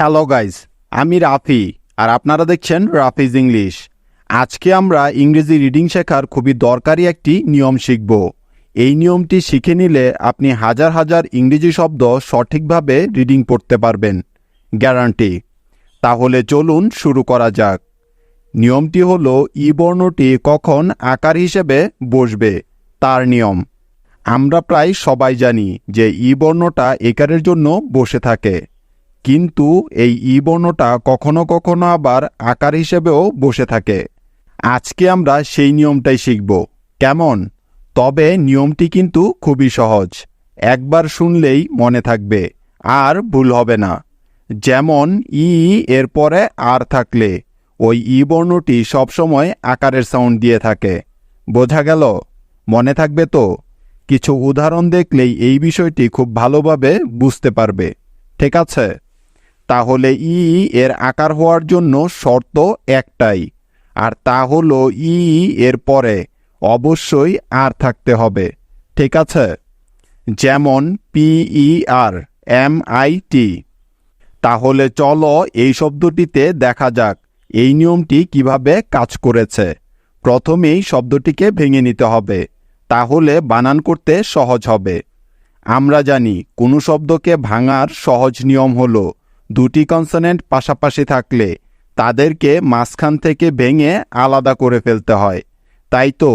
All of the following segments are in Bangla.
হ্যালো গাইজ আমি রাফি, আর আপনারা দেখছেন রাফিজ ইংলিশ। আজকে আমরা ইংরেজি রিডিং শেখার খুবই দরকারি একটি নিয়ম শিখব। এই নিয়মটি শিখে নিলে আপনি হাজার হাজার ইংরেজি শব্দ সঠিকভাবে রিডিং পড়তে পারবেন। গ্যারান্টি। তাহলে চলুন শুরু করা যাক। নিয়মটি হল, ই বর্ণটি কখন আকার হিসেবে বসবে, তার নিয়ম। আমরা প্রায় সবাই জানি যে ই বর্ণটা একারের জন্য বসে থাকে। কিন্তু এই ই বর্ণটা কখনো কখনো আবার আকার হিসেবেও বসে থাকে। আজকে আমরা সেই নিয়মটাই শিখব। কেমন? তবে নিয়মটি কিন্তু খুবই সহজ। একবার শুনলেই মনে থাকবে, আর ভুল হবে না। যেমন, ই এর পরে আর থাকলে, ওই ই বর্ণটি সবসময় আকারের সাউন্ড দিয়ে থাকে। বোঝা গেল? মনে থাকবে তো? কিছু উদাহরণ দেখলেই এই বিষয়টি খুব ভালোভাবে বুঝতে পারবে। ঠিক আছে? তাহলে ই এর আকার হওয়ার জন্য শর্ত একটাই, আর তা হলো ই এর পরে অবশ্যই আর থাকতে হবে, ঠিক আছে? যেমন পিই আর, এম আই টি। তাহলে চলো এই শব্দটিতে দেখা যাক এই নিয়মটি কীভাবে কাজ করেছে। প্রথমেই শব্দটিকে ভেঙে নিতে হবে, তাহলে বানান করতে সহজ হবে। আমরা জানি কোনো শব্দকে ভাঙার সহজ নিয়ম হলো দুটি কনসোনেন্ট পাশাপাশি থাকলে তাদেরকে মাঝখান থেকে ভেঙে আলাদা করে ফেলতে হয়। তাই তো?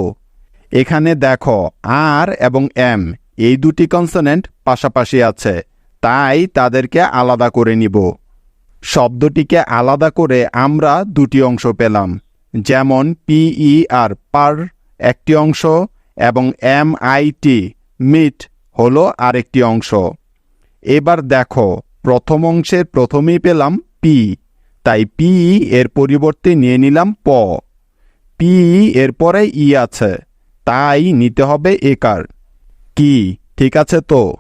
এখানে দেখো, আর এবং এম এই দুটি কনসোনেন্ট পাশাপাশি আছে। তাই তাদেরকে আলাদা করে নিব। শব্দটিকে আলাদা করে আমরা দুটি অংশ পেলাম, যেমন পিই আর পার একটি অংশ এবং এম, আই, টি, মিট হলো আরেকটি অংশ। এবার দেখো প্রথম অংশের প্রথমেই পেলাম পি তাই পি এর পরিবর্তে নিয়ে নিলাম প। পি এর পরে ই আছে, তাই নিতে হবে একার। কি, ঠিক আছে তো?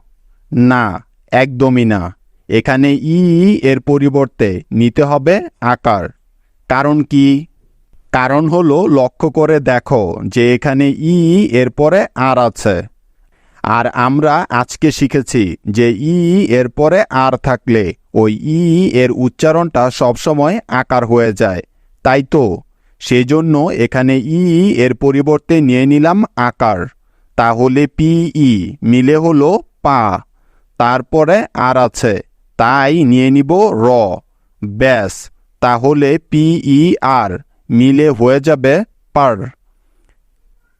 না, একদমই না। এখানে ই এর পরিবর্তে নিতে হবে আকার। কারণ কি? কারণ হলো লক্ষ্য করে দেখো যে এখানে ই এর পরে আর আছে। আর আমরা আজকে শিখেছি যে ই এর পরে আর থাকলে ওই ই এর উচ্চারণটা সবসময় আকার হয়ে যায়। তাই তো, সেজন্য এখানে ই এর পরিবর্তে নিয়ে নিলাম আকার। তাহলে পি ই মিলে হলো পা। তারপরে আর আছে, তাই নিয়ে নিব র। ব্যাস, তাহলে পি ই আর মিলে হয়ে যাবে পার।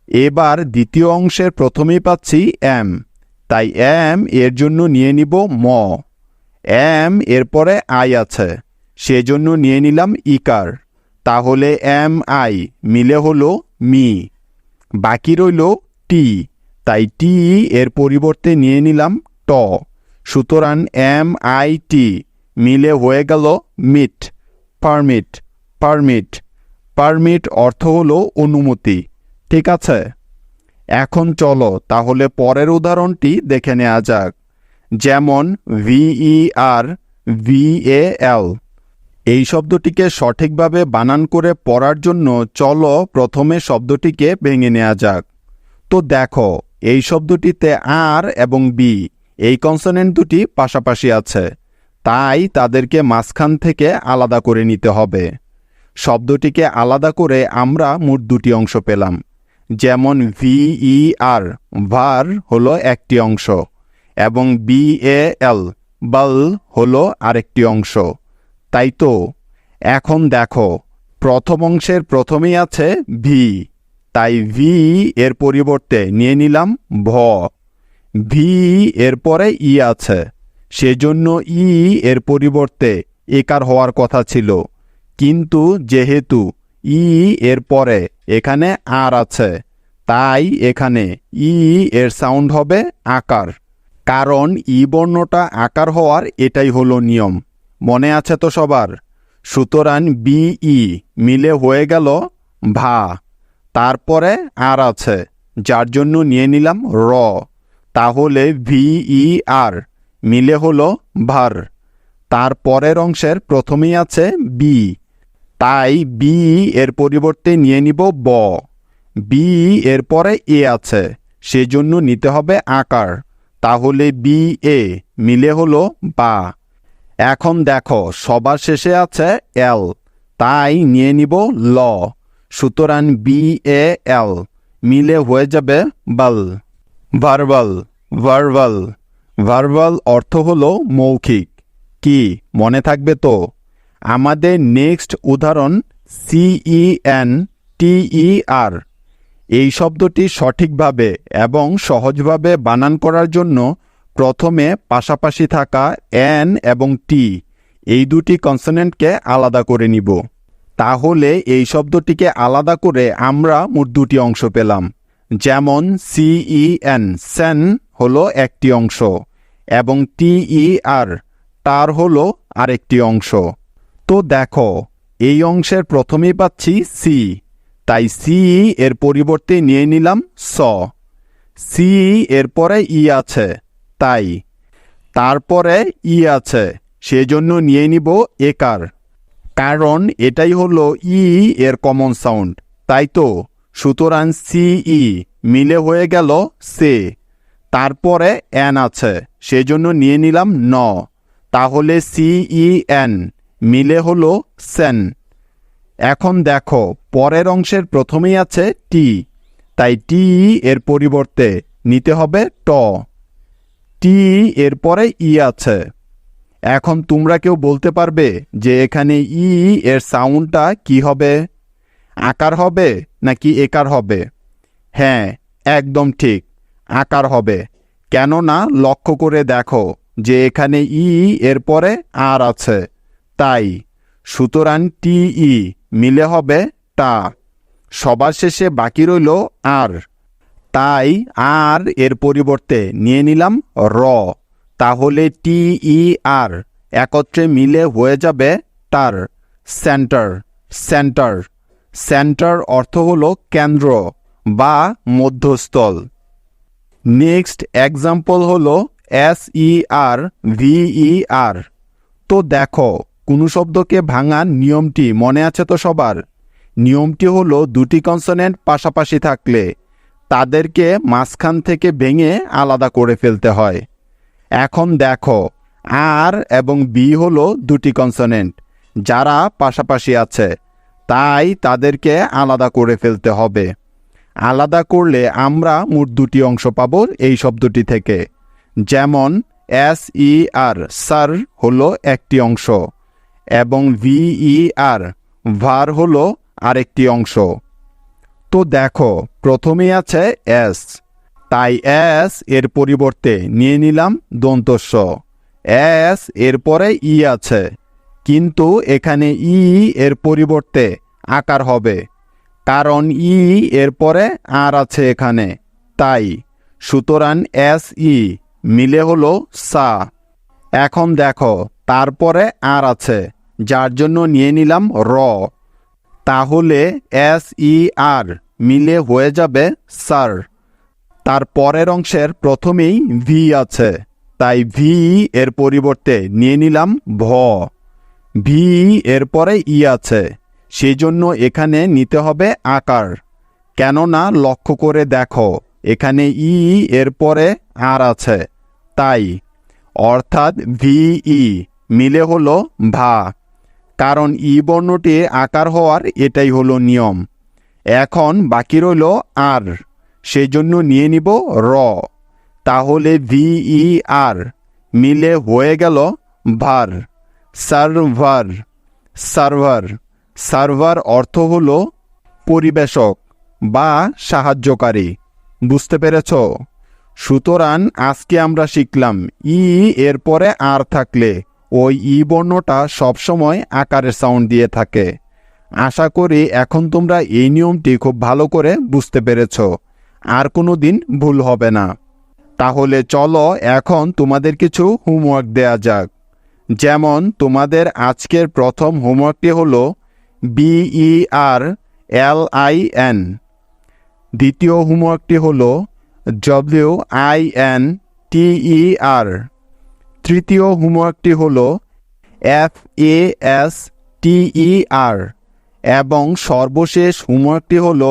এবার দ্বিতীয় অংশের প্রথমেই পাচ্ছি এম। তাই এম এর জন্য নিয়ে নিব ম। এম এরপরে আই আছে। সেজন্য নিয়ে নিলাম ইকার। তাহলে এম আই মিলে হলো মি। বাকি রইল টি। তাই টি এর পরিবর্তে নিয়ে নিলাম ট। সুতরাং এম আই টি মিলে হয়ে গেল মিট, পারমিট পারমিট। পারমিট অর্থ হলো অনুমতি। ঠিক আছে। এখন চলো, তাহলে পরের উদাহরণটি দেখে নেওয়া যাক। যেমন ভিই আর ভিএ এল এই শব্দটিকে সঠিকভাবে বানান করে পড়ার জন্য চলো প্রথমে শব্দটিকে ভেঙে নেওয়া যাক। তো দেখো, এই শব্দটিতে আর এবং বি এই কনসোনেন্ট দুটি পাশাপাশি আছে। তাই তাদেরকে মাঝখান থেকে আলাদা করে নিতে হবে। শব্দটিকে আলাদা করে আমরা মোট দুটি অংশ পেলাম। যেমন ভিই আর ভার হলো একটি অংশ, এবং বি এ এল বাল হলো আরেকটি অংশ। তাই তো, এখন দেখো, প্রথম অংশের প্রথমেই আছে ভি তাই ভি এর পরিবর্তে নিয়ে নিলাম ভ। ভি এর পরে ই আছে, সেজন্য ই এর পরিবর্তে একার হওয়ার কথা ছিল। কিন্তু যেহেতু ই এর পরে এখানে আর আছে। তাই এখানে ই এর সাউন্ড হবে আকার। কারণ ই বর্ণটা আকার হওয়ার এটাই হলো নিয়ম। মনে আছে তো সবার? সুতরাং বিই মিলে হয়ে গেল ভা। তারপরে আর আছে। যার জন্য নিয়ে নিলাম র। তাহলে ভিই আর মিলে হলো ভার। তার পরের অংশের প্রথমেই আছে বি। তাই বি এর পরিবর্তে নিয়ে নিব ব। বি এর পরে এ আছে, সেজন্য নিতে হবে আকার। তাহলে বি এ মিলে হলো বা। এখন দেখো, সবার শেষে আছে এল তাই নিয়ে নিব ল। সুতরাং বি এ এল মিলে হয়ে যাবে বাল। Verbal verbal. ভার্বাল অর্থ হলো মৌখিক। কি, মনে থাকবে তো? আমাদের নেক্সট উদাহরণ সিইএন টিই আর এই শব্দটি সঠিকভাবে এবং সহজভাবে বানান করার জন্য প্রথমে পাশাপাশি থাকা এন এবং টি এই দুটি কনসোনেন্টকে আলাদা করে নিব। তাহলে এই শব্দটিকে আলাদা করে আমরা মোট দুটি অংশ পেলাম। যেমন সিইএন সেন হলো একটি অংশ এবং টিই আর তার হলো আরেকটি অংশ। তো দেখো, এই অংশের প্রথমেই পাচ্ছি সি তাই সি এর পরিবর্তে নিয়ে নিলাম স। সি এর পরে ই আছে, তাই। তারপরে ই আছে, সেজন্য নিয়ে নিব একার। কারণ এটাই হলো ই এর কমন সাউন্ড তাই তো? সুতরাং সি ই মিলে হয়ে গেল সে তারপরে এন আছে, সেজন্য নিয়ে নিলাম ন। তাহলে সি ই এন মিলে হলো সেন। এখন দেখো, পরের অংশের প্রথমেই আছে টি। তাই টি এর পরিবর্তে নিতে হবে ট। টি এর পরে ই আছে। এখন তোমরা কেউ বলতে পারবে যে এখানে ই এর সাউন্ডটা কি হবে? আকার হবে নাকি একার হবে? হ্যাঁ একদম ঠিক, আকার হবে। কেননা লক্ষ্য করে দেখো যে এখানে ই এর পরে আর আছে। তাই, সুতরাং টি ই মিলে হবে টা। সবার শেষে বাকি রইল আর। তাই আর এর পরিবর্তে নিয়ে নিলাম র। তাহলে টি ই আর একত্রে মিলে হয়ে যাবে তার। Centre centre. সেন্টার অর্থ হল কেন্দ্র বা মধ্যস্থল। নেক্সট এক্সাম্পল হল S E R V E R তো দেখো কোনো শব্দকে ভাঙার নিয়মটি মনে আছে তো সবার? নিয়মটি হলো দুটি কনসোনেন্ট পাশাপাশি থাকলে তাদেরকে মাঝখান থেকে ভেঙে আলাদা করে ফেলতে হয়। এখন দেখো, আর এবং বি হলো দুটি কনসোনেন্ট, যারা পাশাপাশি আছে, তাই তাদেরকে আলাদা করে ফেলতে হবে। আলাদা করলে আমরা মোট দুটি অংশ পাব এই শব্দটি থেকে। যেমন, এস, ই, আর, সার হলো একটি অংশ। এবং ভিই আর ভার হল আরেকটি অংশ। তো দেখো, প্রথমেই আছে এস তাই এস এর পরিবর্তে নিয়ে নিলাম দন্তস্ব। এস এর পরে ই আছে। কিন্তু এখানে ই এর পরিবর্তে আকার হবে। কারণ ই এর পরে আর আছে এখানে। তাই সুতরাং এস ই মিলে হলো সা। এখন দেখো, তারপরে আর আছে। যার জন্য নিয়ে নিলাম র। তাহলে এস ই আর মিলে হয়ে যাবে সার তার পরের অংশের প্রথমেই ভি আছে। তাই ভি এর পরিবর্তে নিয়ে নিলাম ভ। ভি এর পরে ই আছে। সেই জন্য এখানে নিতে হবে আকার। কেননা লক্ষ্য করে দেখো, এখানে ই এর পরে আর আছে। তাই অর্থাৎ ভিই মিলে হলো ভা কারণ ই বর্ণটি আকার হওয়ার এটাই হলো নিয়ম। এখন বাকি রইল আর সেই জন্য নিয়ে নিব র। তাহলে ভিই আর মিলে হয়ে গেল ভার সার্ভার সার্ভার সার্ভার অর্থ হল পরিবেশক বা সাহায্যকারী। বুঝতে পেরেছ? সুতরাং আজকে আমরা শিখলাম ই এরপরে আর থাকলে। ওই ই বর্ণটা সবসময় আকারের সাউন্ড দিয়ে থাকে। আশা করি এখন তোমরা এই নিয়মটি খুব ভালো করে বুঝতে পেরেছ। আর কোনো দিন ভুল হবে না। তাহলে চলো এখন তোমাদের কিছু হোমওয়ার্ক দেয়া যাক। যেমন তোমাদের আজকের প্রথম হোমওয়ার্কটি হল B E R L I N দ্বিতীয় হোমওয়ার্কটি হল W I N T E R তৃতীয় হোমওয়ার্কটি হলো এফ এ এস টিই আর এবং সর্বশেষ হোমওয়ার্কটি হল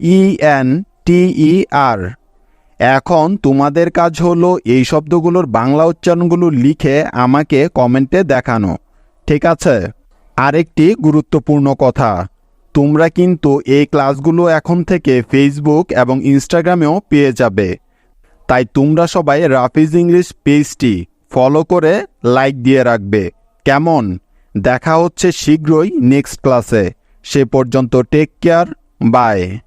ই এন টিই আর এখন তোমাদের কাজ হলো এই শব্দগুলোর বাংলা উচ্চারণগুলো লিখে আমাকে কমেন্টে দেখানো, ঠিক আছে? আরেকটি গুরুত্বপূর্ণ কথা, তোমরা কিন্তু এই ক্লাসগুলো এখন থেকে ফেসবুক এবং ইনস্টাগ্রামেও পেয়ে যাবে। তাই তোমরা সবাই রাফিজ ইংলিশ পেজটি ফলো করে লাইক দিয়ে রাখবে। কেমন? দেখা হচ্ছে শীঘ্রই নেক্সট ক্লাসে। সে পর্যন্ত টেক কেয়ার বাই